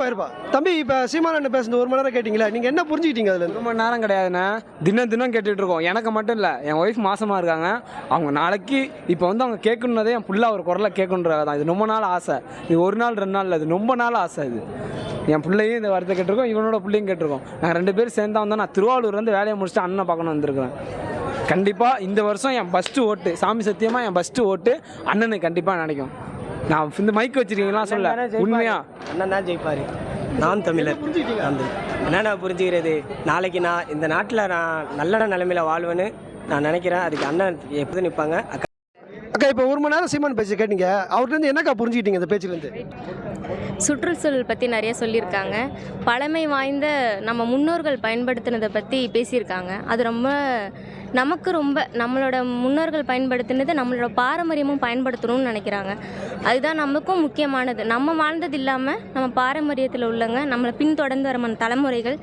பாயிருப்பா தம்பி இப்போ சீமானண்ணன் பேசுனது ஒரு மணி நேரம் கேட்டிங்களா? நீங்கள் என்ன புரிஞ்சுக்கிட்டீங்க அதுல ரொம்ப நேரம் கிடையாதுண்ணே. தினம் தினம் கேட்டுட்டு இருக்கோம். எனக்கு மட்டும் இல்லை என் ஒய்ஃப் மாசமாக இருக்காங்க. அவங்க நாளைக்கு இப்போ வந்து அவங்க கேட்கணுன்னதே என் புள்ள ஒரு குரலை கேட்கணுன்றதாக தான். இது ரொம்ப நாள் ஆசை. இது ஒரு நாள் ரெண்டு நாள் இல்லை இது ரொம்ப நாள் ஆசை இது. என் பிள்ளையும் இந்த வார்த்தை கேட்டிருக்கோம் இவனோட பிள்ளையும் கேட்டிருக்கோம். நாங்கள் ரெண்டு பேரும் சேர்ந்தா வந்தோம் நான் திருவாரூர் வந்து வேலையை முடிச்சுட்டு அண்ணன் பார்க்கணும் வந்திருக்கிறேன். கண்டிப்பாக இந்த வருஷம் என் ஃபஸ்ட்டு ஓட்டு. சாமி சத்தியமாக என் ஃபஸ்ட்டு ஓட்டு. அண்ணனுக்கு கண்டிப்பாக நினைக்கும். நான் இந்த மைக் வச்சிருக்கீங்களா சொல்ல. உண்மையா? அண்ணன் தான் ஜெயிப்பார். நான் தமிழர். என்னென்ன புரிஞ்சுக்கிறது? நாளைக்கு நான் இந்த நாட்டில் நான் நல்ல நிலைமையில வாழ்வேன்னு நான் நினைக்கிறேன். அதுக்கு அண்ணன் எப்போதும் நிற்பாங்க அக்கா அக்கா இப்போ ஒரு மணி நேரம் சீமான் பேச்சு கேட்டீங்க. அவர்கிட்ட என்னக்கா புரிஞ்சுக்கிட்டீங்க இந்த பேச்சுலேருந்து? சுற்றுச்சூழல் பற்றி நிறைய சொல்லியிருக்காங்க. பழமை வாய்ந்த நம்ம முன்னோர்கள் பயன்படுத்தினதை பற்றி பேசியிருக்காங்க. அது ரொம்ப நமக்கு ரொம்ப நம்மளோட முன்னோர்கள் பயன்படுத்தினது நம்மளோட பாரம்பரியமும் பயன்படுத்தணும்னு நினைக்கிறாங்க. அதுதான் நமக்கும் முக்கியமானது. நம்ம வாழ்ந்தது இல்லாமல் நம்ம பாரம்பரியத்தில் உள்ளவங்க நம்மளை பின்தொடர்ந்து வர தலைமுறைகள்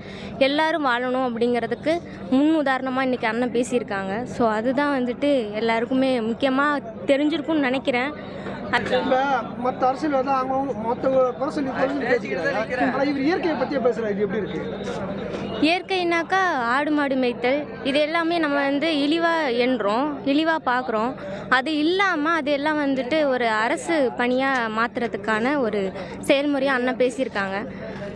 எல்லாரும் வாழணும் அப்படிங்கிறதுக்கு முன் உதாரணமாக இன்றைக்கி அண்ணன் பேசியிருக்காங்க. ஸோ அதுதான் வந்துட்டு எல்லாருக்குமே முக்கியமாக தெரிஞ்சிருக்கும்னு நினைக்கிறேன். அது இப்போ மற்ற அரசியல் தான் அவங்க மொத்தவங்க குறை சொல்லி குறை சொல்லி பேசிக்கிறாங்க. ஆனால் இவர் இயற்கையை பற்றியே பேசுகிறாரு இது எப்படி இருக்கு? இயற்கைனாக்கா ஆடு மாடு மேய்த்தல் இது எல்லாமே நம்ம வந்து இழிவாக எண்ணுறோம் இழிவாக பார்க்குறோம் அது இல்லாமல் அது எல்லாம் வந்துட்டு ஒரு அரசு பணியாக மாற்றுறதுக்கான ஒரு செயல்முறையாக அண்ணன் பேசியிருக்காங்க.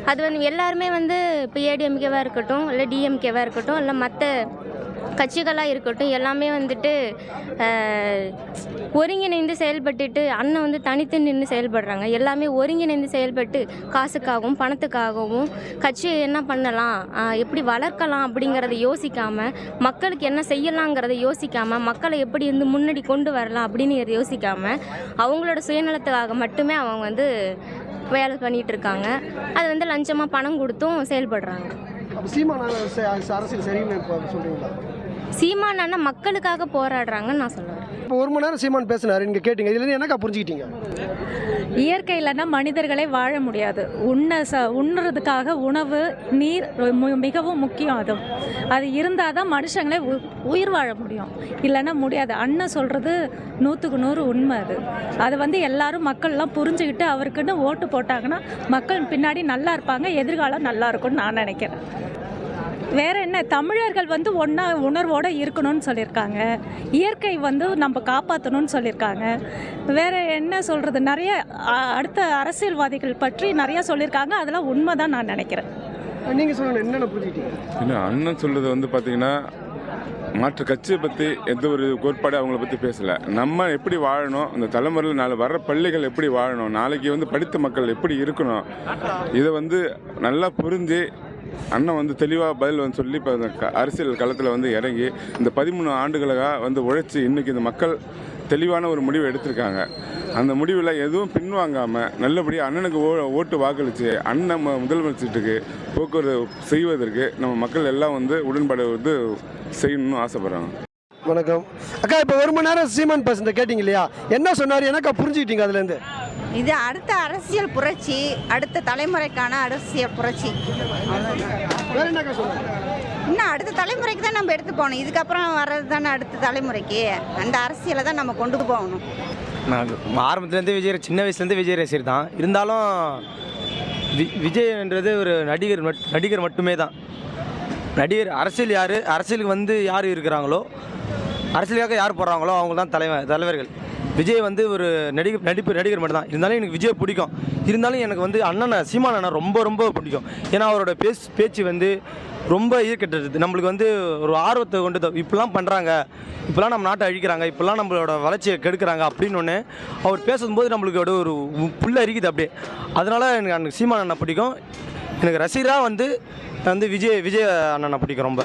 அது வந்து எல்லாருமே வந்து இப்போ ஏடிஎம்கேவாக இருக்கட்டும் இல்லை டிஎம்கேவாக இருக்கட்டும் இல்லை மற்ற கட்சிகளாக இருக்கட்டும் எல்லாமே வந்துட்டு ஒருங்கிணைந்து செயல்பட்டுட்டு அண்ணன் வந்து தனித்து நின்று செயல்படுறாங்க. எல்லாமே ஒருங்கிணைந்து செயல்பட்டு காசுக்காகவும் பணத்துக்காகவும் கட்சியை என்ன பண்ணலாம்? எப்படி வளர்க்கலாம் அப்படிங்கிறத யோசிக்காமல் மக்களுக்கு என்ன செய்யலாங்கிறத யோசிக்காமல் மக்களை எப்படி வந்து முன்னாடி கொண்டு வரலாம் அப்படின்னு யோசிக்காமல் அவங்களோட சுயநலத்துக்காக மட்டுமே அவங்க வந்து வேலை பண்ணிட்டு இருக்காங்க. அது வந்து லஞ்சமாக பணம் கொடுத்தும் செயல்படுறாங்க. அப்போ சீமான அரசியல் சரின்னு இப்போ சொல்கிறீங்களா சீமான் மக்களுக்காக போராடுறாங்கன்னு நான் சொல்லுவேன். இப்போ ஒரு மணி நேரம் சீமான் பேசினார். நீங்கள் கேட்டீங்க. இதுலேருந்து என்னக்கா புரிஞ்சுக்கிட்டீங்க? இயற்கை இல்லைன்னா மனிதர்களே வாழ முடியாது. உண்ண ச உண்ணுறதுக்காக உணவு நீர் மிகவும் முக்கியம் அது. அது இருந்தால் தான் மனுஷங்களே உ- உயிர் வாழ முடியும். இல்லைன்னா முடியாது. அண்ணன் சொல்கிறது நூற்றுக்கு நூறு உண்மை அது. அது வந்து எல்லாரும் மக்கள்லாம் புரிஞ்சுக்கிட்டு அவருக்குன்னு ஓட்டு போட்டாங்கன்னா மக்கள் பின்னாடி நல்லா இருப்பாங்க எதிர்காலம் நல்லா இருக்கும்னு நான் நினைக்கிறேன். வேற என்ன தமிழர்கள் வந்து ஒன்றா உணர்வோடு இருக்கணும்னு சொல்லியிருக்காங்க. இயற்கை வந்து நம்ம காப்பாற்றணும்னு சொல்லியிருக்காங்க. வேற என்ன சொல்கிறது நிறைய அடுத்த அரசியல்வாதிகள் பற்றி நிறைய சொல்லியிருக்காங்க. அதெல்லாம் உண்மை தான் நான் நினைக்கிறேன். நீங்கள் சொல்லுங்கள் என்னென்ன புரிஞ்சுக்கிட்டீங்க? இல்லை அண்ணன் சொல்றது வந்து பார்த்தீங்கன்னா மாற்று கட்சியை பற்றி எந்த ஒரு கோட்பாடு அவங்கள பற்றி பேசலை. நம்ம எப்படி வாழணும் இந்த தலைமுறையில் நாளை வர்ற பள்ளிகள் எப்படி வாழணும் நாளைக்கு வந்து படித்த மக்கள் எப்படி இருக்கணும் இதை வந்து நல்லா புரிஞ்சு அண்ணன் வந்து தெளிவாக பதில் வந்து சொல்லி இப்போ க- அரசியல் களத்தில் வந்து இறங்கி இந்த பதிமூணு ஆண்டுகளாக வந்து உழைச்சி இன்னைக்கு இந்த மக்கள் தெளிவான ஒரு முடிவு எடுத்திருக்காங்க. அந்த முடிவில் எதுவும் பின்வாங்காமல் நல்லபடியாக அண்ணனுக்கு ஓ ஓட்டு வாக்களித்து அண்ணன் முதலமைச்சருக்கு போக்குவரத்து செய்வதற்கு நம்ம மக்கள் எல்லாம் வந்து உடன்பாடு வந்து செய்யணும்னு ஆசைப்படுறாங்க. வணக்கம். அக்கா இப்போ ஒரு மணி நேரம் சீமான் பசங்க கேட்டிங்க இல்லையா? என்ன சொன்னார்? என்னக்கா புரிஞ்சுக்கிட்டீங்க அதுலேருந்து இது அடுத்த அரசியல் புரட்சி அடுத்த தலைமுறைக்கான அரசியல் புரட்சி. இன்னும் அடுத்த தலைமுறைக்கு தான் நம்ம எடுத்து போகணும். இதுக்கப்புறம் வர்றது தானே அடுத்த தலைமுறைக்கு. அந்த அரசியலை தான் நம்ம கொண்டு போகணும். நான் ஆரம்பத்துலேருந்து விஜய் சின்ன வயசுலேருந்து விஜய் ரசிகர் தான். இருந்தாலும் வி விஜய்ன்றது ஒரு நடிகர் மட் நடிகர் மட்டுமே தான். நடிகர் அரசியல் யார்? அரசியலுக்கு வந்து யார் இருக்கிறாங்களோ அரசியலுக்காக யார் போடுறாங்களோ அவங்க தான் தலைவர் தலைவர்கள். விஜய் வந்து ஒரு நடிகர் நடிப்பு நடிகர் மட்டும் தான் இருந்தாலும் எனக்கு விஜய் பிடிக்கும். இருந்தாலும் எனக்கு வந்து அண்ணனை சீமான் அண்ணன் ரொம்ப ரொம்ப பிடிக்கும். ஏன்னா அவரோட பேஸ் பேச்சு வந்து ரொம்ப ஈர்க்கட்டது நம்மளுக்கு வந்து ஒரு ஆர்வத்தை கொண்டு த- இப்படிலாம் பண்ணுறாங்க இப்படிலாம் நம்ம நாட்டை அழிக்கிறாங்க. இப்படிலாம் நம்மளோட வளர்ச்சியை கெடுக்கிறாங்க அப்படின்னு ஒன்று அவர் பேசும்போது நம்மளுக்கு அப்படியே ஒரு உ- அரிக்குது அப்படியே. அதனால் எனக்கு அந்த சீமான் அண்ணனை பிடிக்கும். எனக்கு ரசிகராக வந்து வந்து விஜய் விஜய் அண்ணனை பிடிக்கும் ரொம்ப.